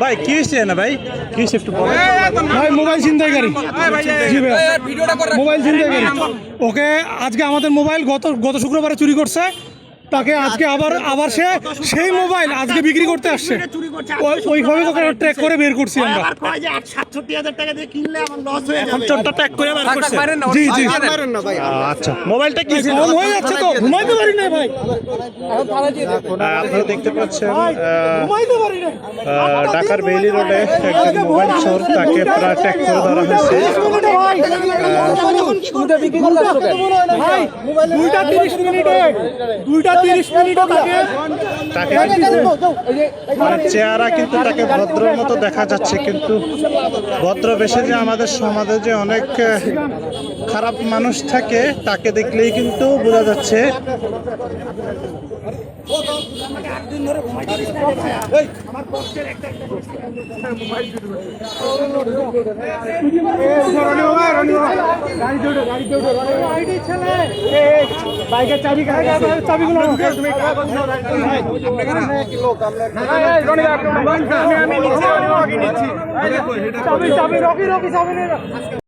ভাই কি হয়েছে না ভাই? কি হয়েছে একটু ভাই মোবাইল ছিনতাইকারী। জি ভাই। মোবাইল করি ওকে আজকে আমাদের মোবাইল গত গত শুক্রবারে চুরি করছে। তাকে আজকে আবার আবার সে সেই মোবাইল আজকে বিক্রি করতে আসছে। ওই- ওইভাবে ওকে ট্র্যাক করে বের করছি আমরা। আবার কয় যে আট সাতষট্টি হাজার টাকা দিয়ে কিনলে আমার লস হয়ে যাবে। চোরটা ট্যাগ করে বার করছে। জি জি। আচ্ছা। মোবাইলটা কি কম হয়ে যাচ্ছে তো ঘুমাইতে পারি না ভাই। আপনারা দেখতে পাচ্ছেন ঢাকার বেইলি রোডে একজন মোবাইল চোর তাকে প্রায় করে ধরা হয়েছে। ভাই দুইটা তিরিশ মিনিটে দুইটা তিরিশ মিনিটে তাকে মানে চেহারা কিন্তু তাকে ভদ্রর মতো দেখা যাচ্ছে কিন্তু ভদ্র বেশে যে আমাদের সমাজে যে অনেক খারাপ মানুষ থাকে তাকে দেখলেই কিন্তু বোঝা যাচ্ছে বাইকের চাবি চাবিগুলো চাবি চাবি রকি রকি চাবি